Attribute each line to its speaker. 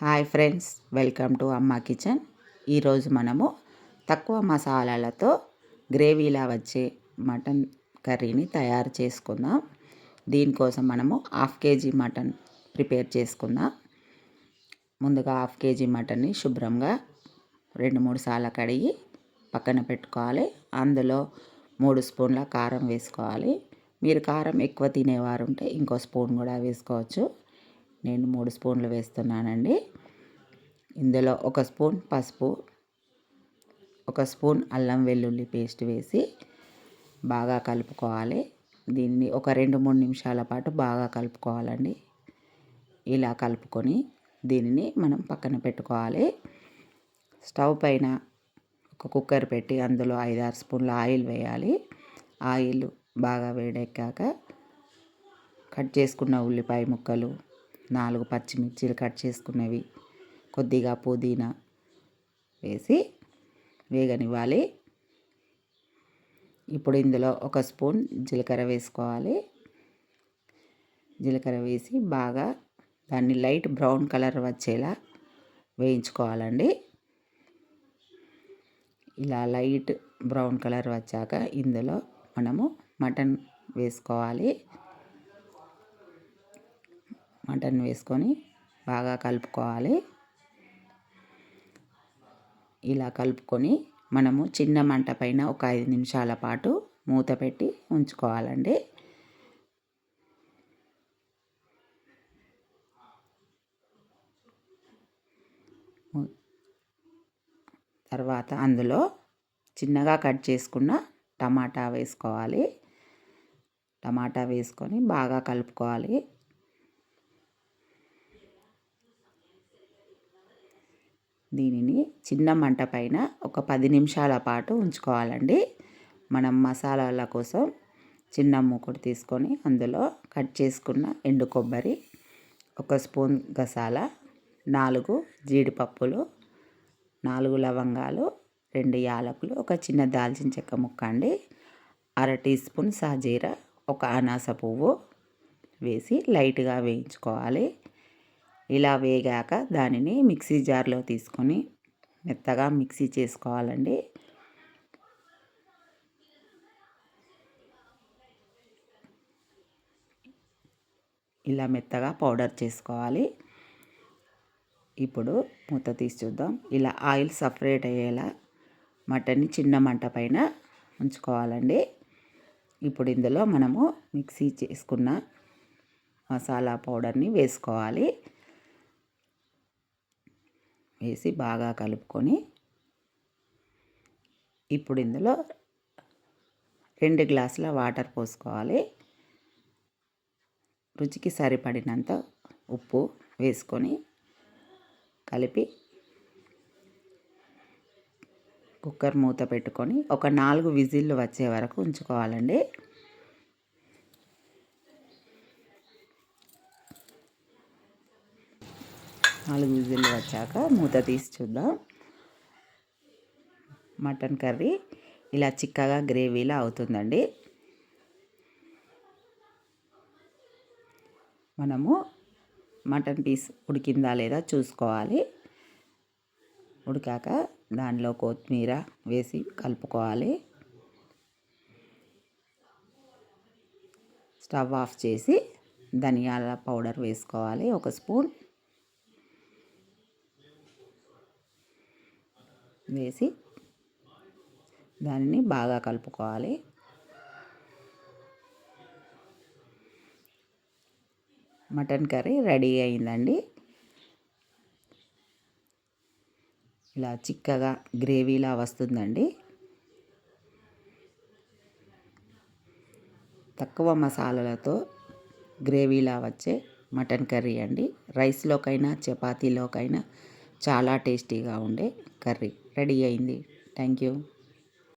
Speaker 1: Hi friends welcome to Amma kitchen. ఈరోజు మనము తక్కువ మసాలాలతో గ్రేవీలా వచ్చే మటన్ కర్రీని తయారు చేసుకుందాం. దీనికోసం మనము హాఫ్ కేజీ మటన్ ప్రిపేర్ చేసుకుందాం. ముందుగా హాఫ్ కేజీ మటన్ని శుభ్రంగా రెండు మూడు సార్లు కడిగి పక్కన పెట్టుకోవాలి. అందులో మూడు స్పూన్ల కారం వేసుకోవాలి. మీరు కారం ఎక్కువ తినేవారు ఉంటే ఇంకో స్పూన్ కూడా వేసుకోవచ్చు. నేను మూడు స్పూన్లు వేస్తున్నానండి. ఇందులో ఒక స్పూన్ పసుపు ఒక స్పూన్ అల్లం వెల్లుల్లి పేస్ట్ వేసి బాగా కలుపుకోవాలి. దీన్ని ఒక రెండు మూడు నిమిషాల పాటు బాగా కలుపుకోవాలండి. ఇలా కలుపుకొని దీనిని మనం పక్కన పెట్టుకోవాలి. స్టవ్ పైన ఒక కుక్కర్ పెట్టి అందులో ఐదారు స్పూన్ల ఆయిల్ వేయాలి. ఆయిల్ బాగా వేడెక్కాక కట్ చేసుకున్న ఉల్లిపాయ ముక్కలు నాలుగు పచ్చిమిర్చీలు కట్ చేసుకున్నవి. కొద్దిగా పుదీనా వేసి వేగనివ్వాలి. ఇప్పుడు ఇందులో ఒక స్పూన్ జీలకర్ర వేసుకోవాలి. జీలకర్ర వేసి బాగా దాన్ని లైట్ బ్రౌన్ కలర్ వచ్చేలా వేయించుకోవాలండి. ఇలా లైట్ బ్రౌన్ కలర్ వచ్చాక ఇందులో మనము మటన్ వేసుకోవాలి. మటన్ వేసుకొని బాగా కలుపుకోవాలి. ఇలా కలుపుకొని మనము చిన్న మంట పైన ఒక ఐదు నిమిషాల పాటు మూత పెట్టి ఉంచుకోవాలండి. తర్వాత అందులో చిన్నగా కట్ చేసుకున్న టమాటా వేసుకోవాలి. టమాటా వేసుకొని బాగా కలుపుకోవాలి. దీనిని చిన్న మంట పైన ఒక పది నిమిషాల పాటు ఉంచుకోవాలండి. మనం మసాలాల కోసం చిన్న మూకుడు తీసుకొని అందులో కట్ చేసుకున్న ఎండు కొబ్బరి ఒక స్పూన్ గసాల నాలుగు జీడిపప్పులు నాలుగు లవంగాలు రెండు యాలకులు ఒక చిన్న దాల్చిన చెక్క ముక్క అండి. అర టీ స్పూన్ సాజీర ఒక అనాస పువ్వు వేసి లైట్గా వేయించుకోవాలి. ఇలా వేగాక దానిని మిక్సీ జార్లో తీసుకొని మెత్తగా మిక్సీ చేసుకోవాలండి. ఇలా మెత్తగా పౌడర్ చేసుకోవాలి. ఇప్పుడు మూత తీసి చూద్దాం. ఇలా ఆయిల్ సపరేట్ అయ్యేలా మటన్ని చిన్న మంట పైన ఉంచుకోవాలండి. ఇప్పుడు ఇందులో మనము మిక్సీ చేసుకున్న మసాలా పౌడర్ని వేసుకోవాలి. వేసి బాగా కలుపుకొని ఇప్పుడు ఇందులో రెండు గ్లాసుల వాటర్ పోసుకోవాలి. రుచికి సరిపడినంత ఉప్పు వేసుకొని కలిపి కుక్కర్ మూత పెట్టుకొని ఒక నాలుగు విజిల్లు వచ్చే వరకు ఉంచుకోవాలండి. నాలుగు విజిల్లు వచ్చాక మూత తీసి చూద్దాం. మటన్ కర్రీ ఇలా చిక్కగా గ్రేవీలా అవుతుందండి. మనము మటన్ పీస్ ఉడికిందా లేదా చూసుకోవాలి. ఉడికాక దానిలో కొత్తిమీర వేసి కలుపుకోవాలి. స్టవ్ ఆఫ్ చేసి ధనియాల పౌడర్ వేసుకోవాలి ఒక స్పూన్. వేసి దానిని బాగా కలుపుకోవాలి. మటన్ కర్రీ రెడీ అయిందండి. ఇలా చిక్కగా గ్రేవీలా వస్తుందండి. తక్కువ మసాలాలతో గ్రేవీలా వచ్చే మటన్ కర్రీ అండి. రైస్లోకైనా చపాతీలోకైనా చాలా టేస్టీగా ఉండే కర్రీ. రెడీ అయింది. Thank you.